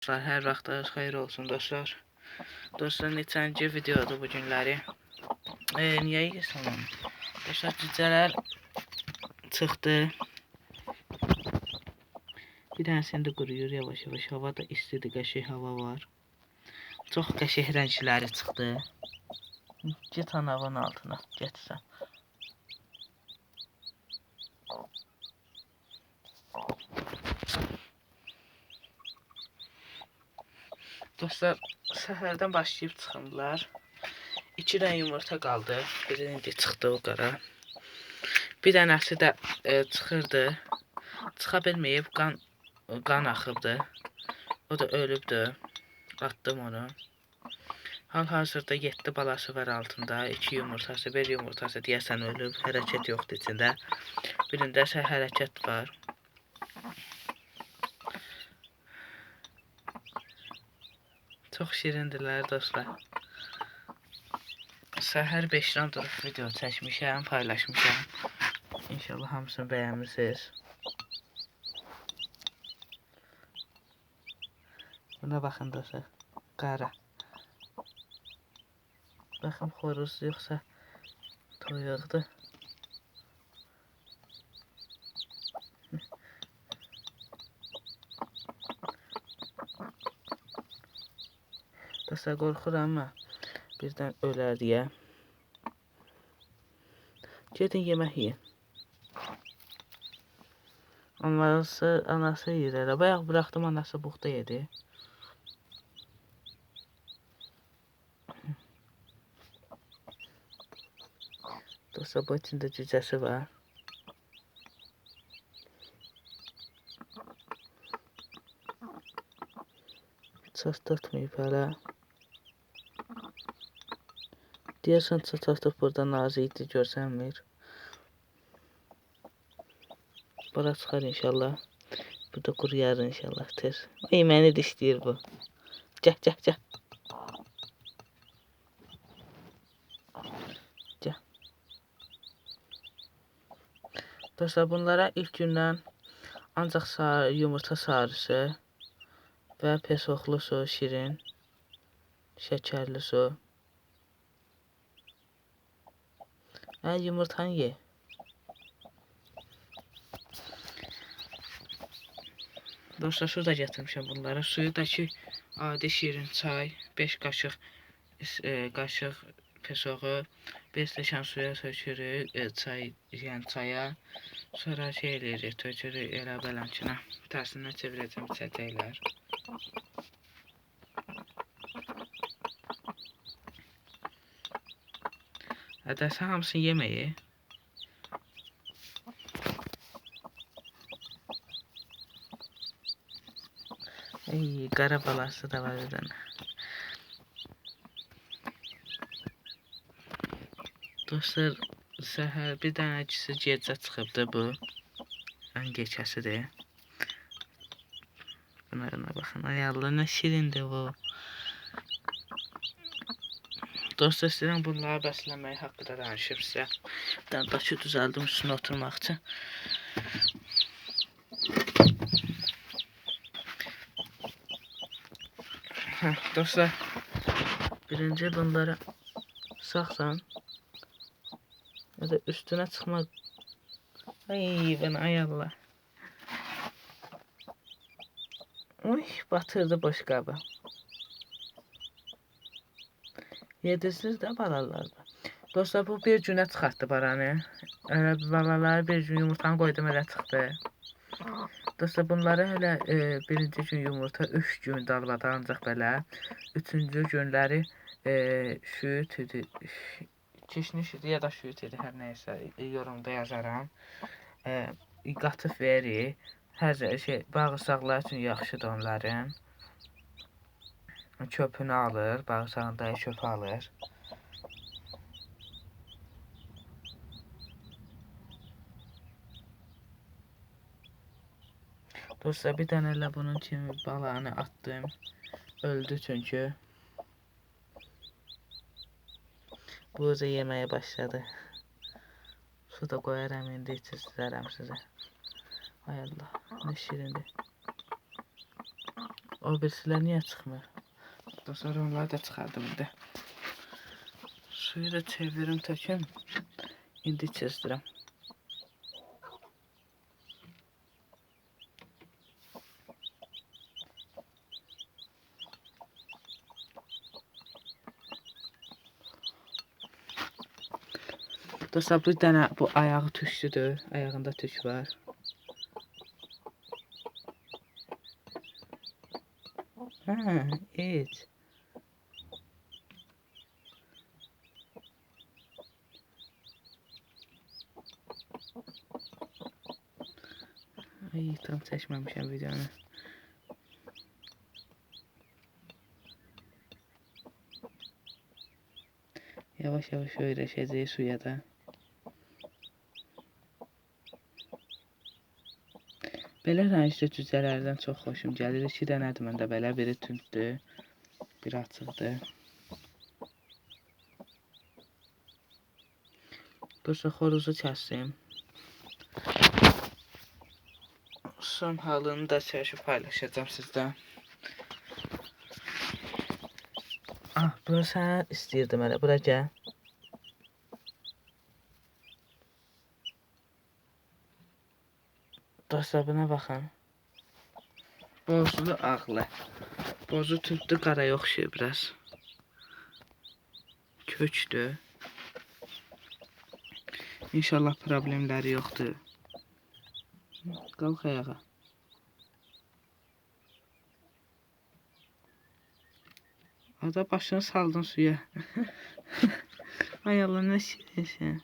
Dostlar, hər vaxtınız xeyir olsun dostlar. Dostlar, neçənci videodur bu günləri. E, niyə yesən? Dostlar, cücələr çıxdı. Bir dənəsində də quruyur yavaş yavaş. Hava da istidir, qəşəng hava var. Çox qəşəng rəngləri çıxdı. Get anavın altına, get Dostlar, səhərdən başlayıb çıxındılar. İki dənə yumurta qaldı. Biri indi çıxdı o qara. Bir dənəsi də e, çıxırdı. Çıxa bilməyib, qan qan axıbdı. O da ölübdü. Atdım onu. Hal-hazırda 7 balası var altında. 2 yumurtası, bir yumurtası deyəsən ölüb. Hərəkət yoxdur içində. Birində isə hərəkət var. Çox şirindirlər dostlar. Səhər 5-dən durub video çəkmişəm, paylaşmışam. İnşallah hamısını bəyənmisiniz. Buna baxın dostlar. Qara. Baxın xoruz yoxsa toyuqdur. Dostlar qorxuram amma birdən ölər deyə. Gedin yemək yeyin. Anası, anası yeyir. Bayaq buraxdım anası buxda yedi. Dostlar bu içində cücəsi var. Ças tutmayıb hələ. Deyəsən çatastıq burada nazı idi görsənmir. Bura çıxar inşallah. Bu da quruyar inşallah tez. Ay məni dişləyir bu. Gəl, gəl, gəl. Gəl. Dostlar bunlara ilk gündən ancaq sarı, yumurta sarısı və pesoxlu su, şirin, şəkərli su. Hə, yumurtanı ye. Dostlar su da getirmişəm bunlara. Suyu da ki adi şirin çay, 5 qaşıq e, qaşıq pesoğu, 5 stəkan suya tökürük, e, çay, yəni çaya. Sonra şey eləyirik, tökürük elə beləmkinə. Tərsindən çevirəcəm içəcəklər. Hədəsə hamısını yeməyi. Ay, qara balası da var bir dənə. Dostlar, səhər bir dənəcisi gecə çıxıbdı bu. Ən gecəsidir. Buna, buna baxın, ay Allah, nə şirindir bu. Dostlar, istəyirəm bunları bəsləmək haqqında danışıb sizə. Daşı düzəldim üstünə oturmaq üçün. Heh, dostlar, birinci bunları sağsan ya da üstüne çıkmak. Ay ben ay Allah. Uy batırdı boş qabı. Yedisiz de balalardı. Dostlar bu bir günə çıxartdı baranı. Elə balaları bir gün yumurtanı qoydum elə çıxdı. Dostlar bunları hələ e, birinci gün yumurta 3 gün dalbada ancaq belə. Üçüncü günləri e, şüyüt idi. Kişniş idi ya da şüyüt idi hər nəysə e, yorumda yazaram. E, qatıq verir. Hər şey bağırsaqlar üçün yaxşıdır onların. Çöpünü alır, bağırsağında çöpü alır. Dostlar bir dənə elə bunun kimi balanı attım. Öldü çünkü. Bu da yemeye başladı. Su da koyaram indi içizdirərəm sizə. Ay Allah, nə şirindir. O birisilər niyə çıxmır? Dostlar onları da çıxardım indi. Suyu da çevirim töküm. İndi çizdirəm. Dostlar bir dənə bu ayağı tüklüdür. Ayağında tük var. Ha, evet. Ay tam çəkməmişəm videonu. Yavaş yavaş öyrəşəcək suya da. Belə rəngli cücələrdən çox xoşum gəlir. İki dənədir məndə belə. Biri tündür, biri açıqdır. Dostlar xoruzu kəsdim. Son halını da çəkib paylaşacağım sizdə. Ah, bunu sən istəyirdim elə. Bura gəl. Dostlar buna baxın. Bozlu ağlı. Bozu tündü qaraya oxşayır biraz. Köçdür. İnşallah problemləri yoxdur. Qalx ayağa. Ada başını saldın suya. Ay Allah ne şirinsin.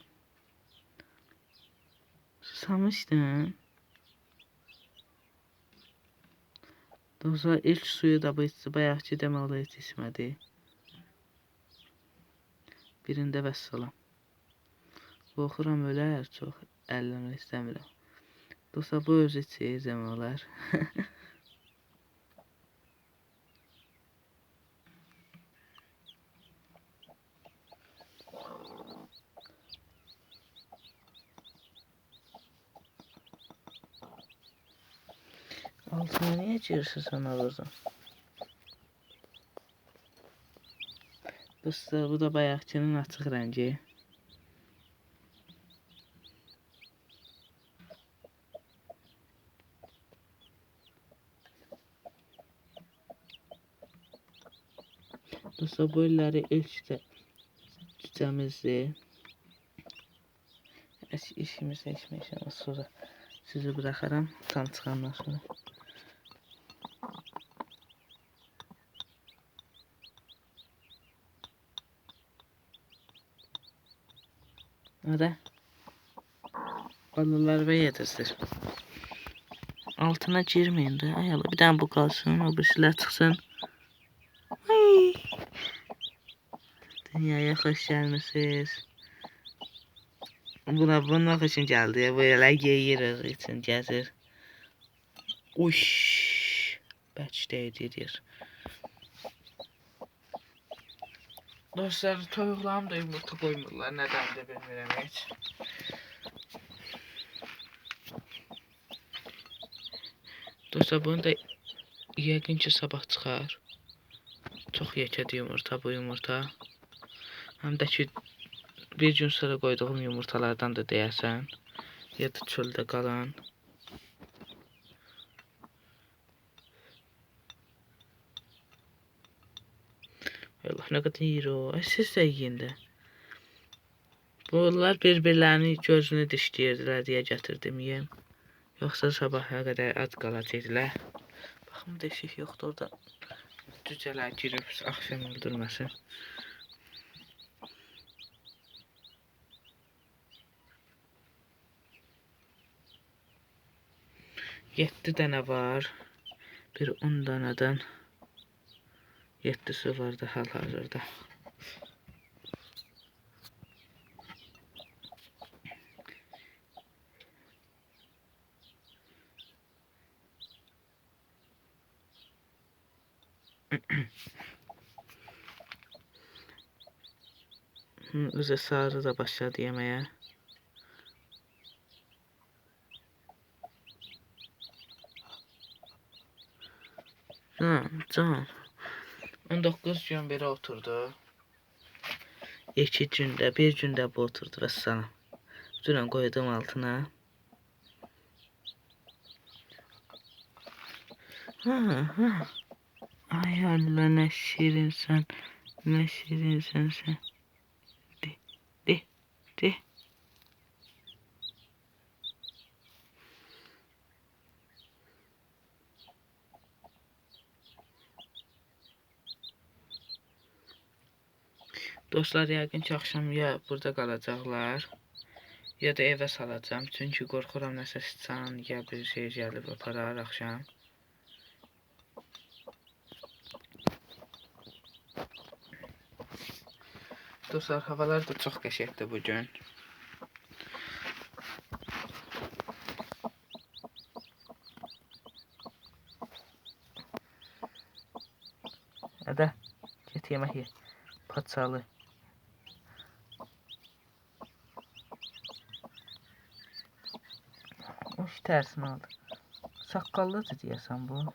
Susamışdın. Dostlar ilk suyu da bu içti. Bayaqki deməli içmədi. Birində vəssalam. Qorxuram ölər çox əlləmək istəmirəm. Dostlar bu özü içir demək olar. Altına niye çığırsın sana kızım? Dostlar bu da bayaqçının açıq rəngi. Dostlar bu illəri ilk də cücəmizdir. Əs işimizi eşməyəcəm sonra sizi bıraxaram tam çıxandan sonra. Hadi. Balılar ve yedirsin. Altına girmeyin de. Ay Allah bir tane bu kalsın. O birisiler çıksın. Ay. Dünyaya hoş gelmişsiniz. Buna bunun için geldi. Böyle geyirir için gezir. Uş. Bəlkə deyir. Dostlar toyuqlarım da yumurta qoymurlar. Nədən də bilmirəm heç. Dostlar bunu da yəqin ki sabah çıxar. Çox yekədir yumurta bu yumurta. Həm də ki bir gün sonra qoyduğum yumurtalardan da deyəsən. Ya da çöldə qalan. Allah ne kadar iyi o. Ay siz də yiyin də. Bunlar bir-birlərini gözünü dişləyirdilər deyə gətirdim yem. Yoxsa sabaha qədər ac qalacaqdılar. Baxım deşik yoxdur orada. Cücələr girib axşam öldürməsin. Yeddi dənə var. Bir 10 danadan yettisi vardı hal-hazırda. Üzə sarı da başladı yeməyə. Can, can. 19 gün beri oturdu. 2 gündə, bir gündə bu oturdu və salam. Dünən qoydum altına. Ha, ha. Ay Allah nə şirinsən. Nə şirinsən sən. De, de, de. Dostlar yəqin ki axşam ya burada qalacaqlar. Ya da evə salacağam. Çünki qorxuram nəsə sıçan ya bir şey gəlib aparar axşam. Dostlar havalar da çox qəşəngdir bu gün. Hadi get yemək ye. Patsalı. Tersini aldı. Sakallıdır diyesen bu.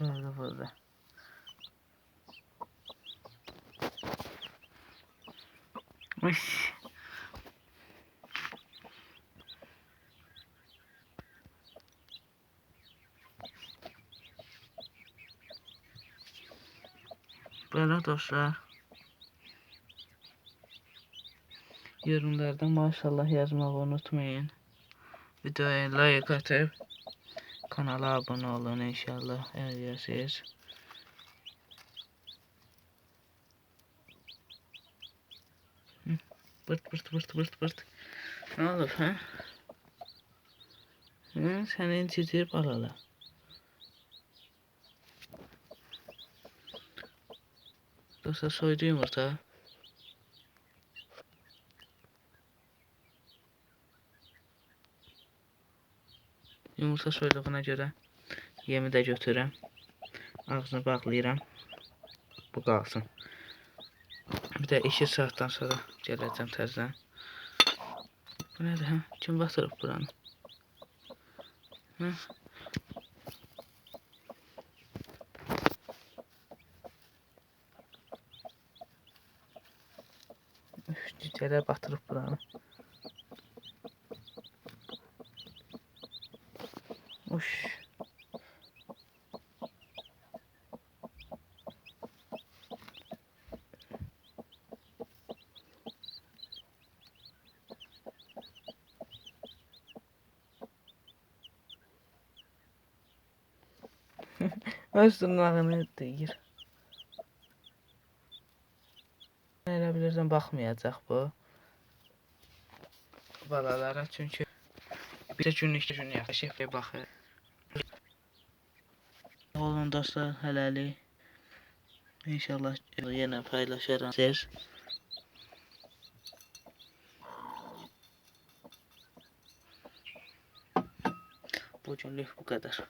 Durdu burada. Uş. Dostlar. Yorumlarda maşallah yazmayı unutmayın. Videoya like atıp kanala abone olun inşallah. Eğer siz. Bırt bırt bırt bırt bırt. Ne olur ha? Hı, senin cici balalar. Dostlar soydu yumurta. Yumurta soyduğuna görə yemi də götürürəm. Ağzını bağlayıram. Bu qalsın. Bir də 2 saatdan sonra gələcəm təzədən. Bu nədir hə? Kim batırıb buranı? Hə? Cücələr batırıb buranı. Uş. Öz dırnağını deyir. Bilirsən baxmayacaq bu. Balalara çünki bir də günlük gün yaxşı bir baxır. Olun dostlar hələlik. İnşallah yenə paylaşaram siz. Bugünlük bu kadar.